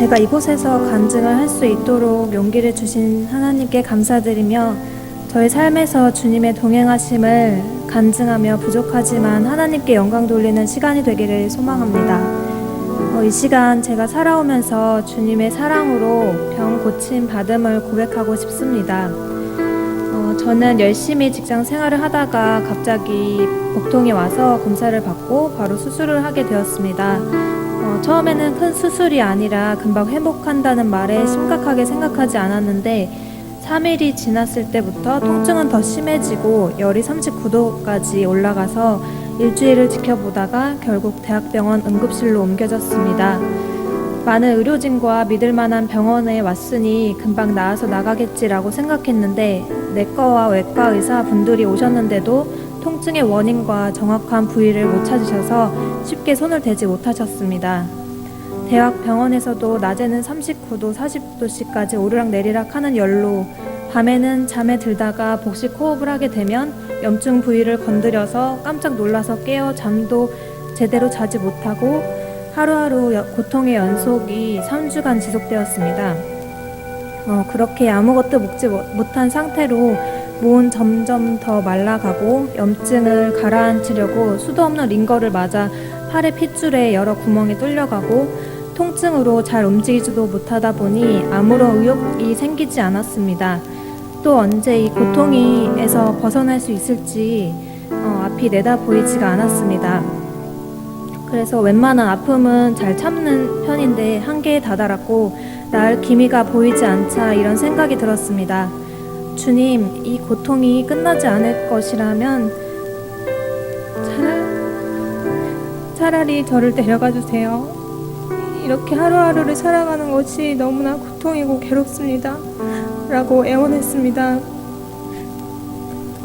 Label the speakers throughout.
Speaker 1: 제가 이곳에서 간증을 할 수 있도록 용기를 주신 하나님께 감사드리며 저의 삶에서 주님의 동행하심을 간증하며 부족하지만 하나님께 영광 돌리는 시간이 되기를 소망합니다. 어, 이 시간 제가 살아오면서 주님의 사랑으로 병 고침 받음을 고백하고 싶습니다. 어, 저는 열심히 직장 생활을 하다가 갑자기 복통이 와서 검사를 받고 바로 수술을 하게 되었습니다. 어, 처음에는 큰 수술이 아니라 금방 회복한다는 말에 심각하게 생각하지 않았는데 3일이 지났을 때부터 통증은 더 심해지고 열이 39도까지 올라가서 일주일을 지켜보다가 결국 대학병원 응급실로 옮겨졌습니다. 많은 의료진과 믿을 만한 병원에 왔으니 금방 나아서 나가겠지라고 생각했는데 내과와 외과 의사 분들이 오셨는데도 통증의 원인과 정확한 부위를 못 찾으셔서 쉽게 손을 대지 못하셨습니다. 대학 병원에서도 낮에는 39도, 40도씨까지 오르락내리락 하는 열로 밤에는 잠에 들다가 복식 호흡을 하게 되면 염증 부위를 건드려서 깜짝 놀라서 깨어 잠도 제대로 자지 못하고 하루하루 여- 고통의 연속이 3주간 지속되었습니다. 어, 그렇게 아무것도 먹지 못- 못한 상태로 몸은 점점 더 말라가고 염증을 가라앉히려고 수도 없는 링거를 맞아 팔의 핏줄에 여러 구멍이 뚫려가고 통증으로 잘 움직이지도 못하다 보니 아무런 의욕이 생기지 않았습니다. 또 언제 이 고통이에서 벗어날 수 있을지 어, 앞이 내다 보이지가 않았습니다. 그래서 웬만한 아픔은 잘 참는 편인데 한계에 다다랐고 나을 기미가 보이지 않자 이런 생각이 들었습니다. 주님, 이 고통이 끝나지 않을 것이라면 차라리, 저를 데려가 주세요. 이렇게 하루하루를 살아가는 것이 너무나 고통이고 괴롭습니다. 라고 애원했습니다.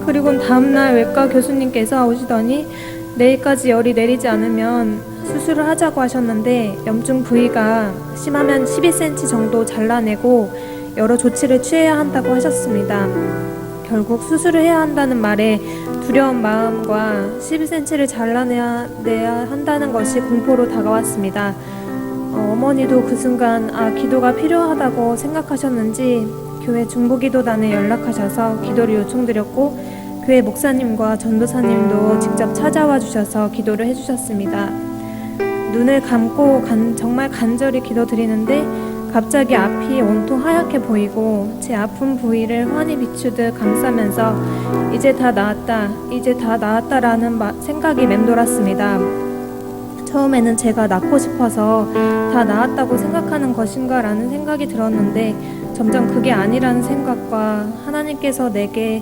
Speaker 1: 그리고 다음날 외과 교수님께서 오시더니 내일까지 열이 내리지 않으면 수술을 하자고 하셨는데 염증 부위가 심하면 12cm 정도 잘라내고 여러 조치를 취해야 한다고 하셨습니다. 결국 수술을 해야 한다는 말에 두려운 마음과 12cm를 잘라내야 내야 한다는 것이 공포로 다가왔습니다. 어, 어머니도 그 순간 아 기도가 필요하다고 생각하셨는지 교회 중보기도단에 연락하셔서 기도를 요청드렸고 교회 목사님과 전도사님도 직접 찾아와 주셔서 기도를 해주셨습니다. 눈을 감고 간- 정말 간절히 기도드리는데 갑자기 앞이 온통 하얗게 보이고 제 아픈 부위를 환히 비추듯 감싸면서 이제 다 나았다, 이제 다 나았다라는 마- 생각이 맴돌았습니다. 처음에는 제가 낫고 싶어서 다 나았다고 생각하는 것인가라는 생각이 들었는데 점점 그게 아니라는 생각과 하나님께서 내게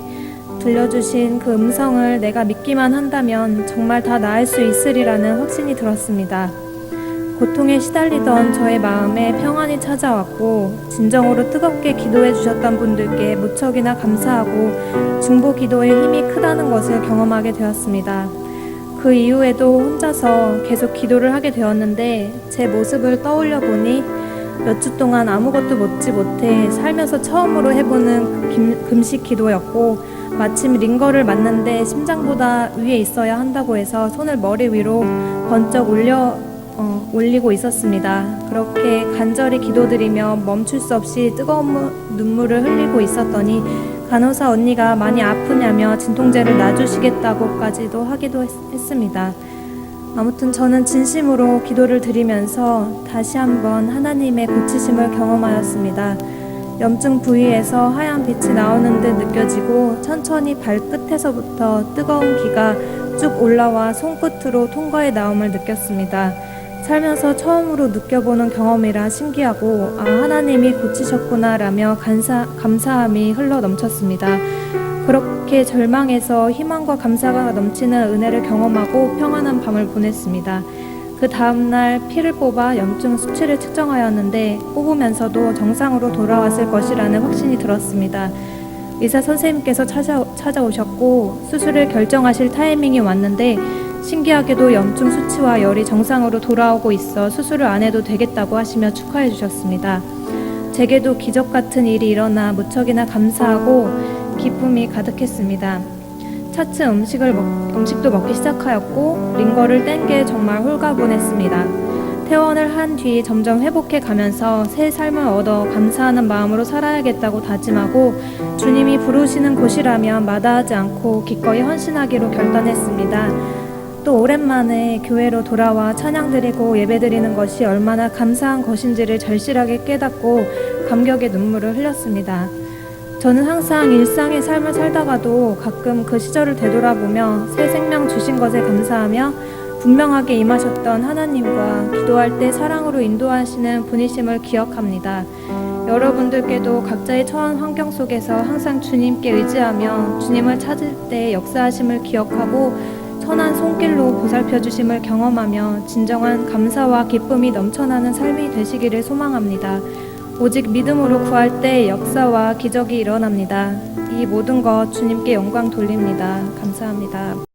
Speaker 1: 들려주신 그 음성을 내가 믿기만 한다면 정말 다 나을 수 있으리라는 확신이 들었습니다. 고통에 시달리던 저의 마음에 평안이 찾아왔고 진정으로 뜨겁게 기도해 주셨던 분들께 무척이나 감사하고 중보 기도의 힘이 크다는 것을 경험하게 되었습니다. 그 이후에도 혼자서 계속 기도를 하게 되었는데 제 모습을 떠올려 보니 몇 주 동안 아무것도 먹지 못해 살면서 처음으로 해보는 김- 금식 기도였고 마침 링거를 맞는데 심장보다 위에 있어야 한다고 해서 손을 머리 위로 번쩍 올려 어, 올리고 있었습니다. 그렇게 간절히 기도드리며 멈출 수 없이 뜨거운 무- 눈물을 흘리고 있었더니 간호사 언니가 많이 아프냐며 진통제를 놔주시겠다고까지도 하기도 했, 했습니다. 아무튼 저는 진심으로 기도를 드리면서 다시 한번 하나님의 고치심을 경험하였습니다. 염증 부위에서 하얀 빛이 나오는 듯 느껴지고 천천히 발끝에서부터 뜨거운 기가 쭉 올라와 손끝으로 통과해 나옴을 느꼈습니다. 살면서 처음으로 느껴보는 경험이라 신기하고 아 하나님이 고치셨구나라며 감사, 감사함이 흘러 넘쳤습니다. 그렇게 절망에서 희망과 감사가 넘치는 은혜를 경험하고 평안한 밤을 보냈습니다. 그 다음날 피를 뽑아 염증 수치를 측정하였는데 뽑으면서도 정상으로 돌아왔을 것이라는 확신이 들었습니다. 의사 선생님께서 찾아, 찾아오셨고 수술을 결정하실 타이밍이 왔는데 신기하게도 염증 수치와 열이 정상으로 돌아오고 있어 수술을 안 해도 되겠다고 하시며 축하해 주셨습니다. 제게도 기적 같은 일이 일어나 무척이나 감사하고 기쁨이 가득했습니다. 차츰 음식을 먹, 음식도 먹기 시작하였고 링거를 뗀 게 정말 홀가분했습니다. 퇴원을 한 뒤 점점 회복해 가면서 새 삶을 얻어 감사하는 마음으로 살아야겠다고 다짐하고 주님이 부르시는 곳이라면 마다하지 않고 기꺼이 헌신하기로 결단했습니다. 또 오랜만에 교회로 돌아와 찬양 드리고 예배 드리는 것이 얼마나 감사한 것인지를 절실하게 깨닫고 감격의 눈물을 흘렸습니다. 저는 항상 일상의 삶을 살다가도 가끔 그 시절을 되돌아보며 새 생명 주신 것에 감사하며 분명하게 임하셨던 하나님과 기도할 때 사랑으로 인도하시는 분이심을 기억합니다. 여러분들께도 각자의 처한 환경 속에서 항상 주님께 의지하며 주님을 찾을 때 역사하심을 기억하고 선한 손길로 보살펴 주심을 경험하며 진정한 감사와 기쁨이 넘쳐나는 삶이 되시기를 소망합니다. 오직 믿음으로 구할 때 역사와 기적이 일어납니다. 이 모든 것 주님께 영광 돌립니다. 감사합니다.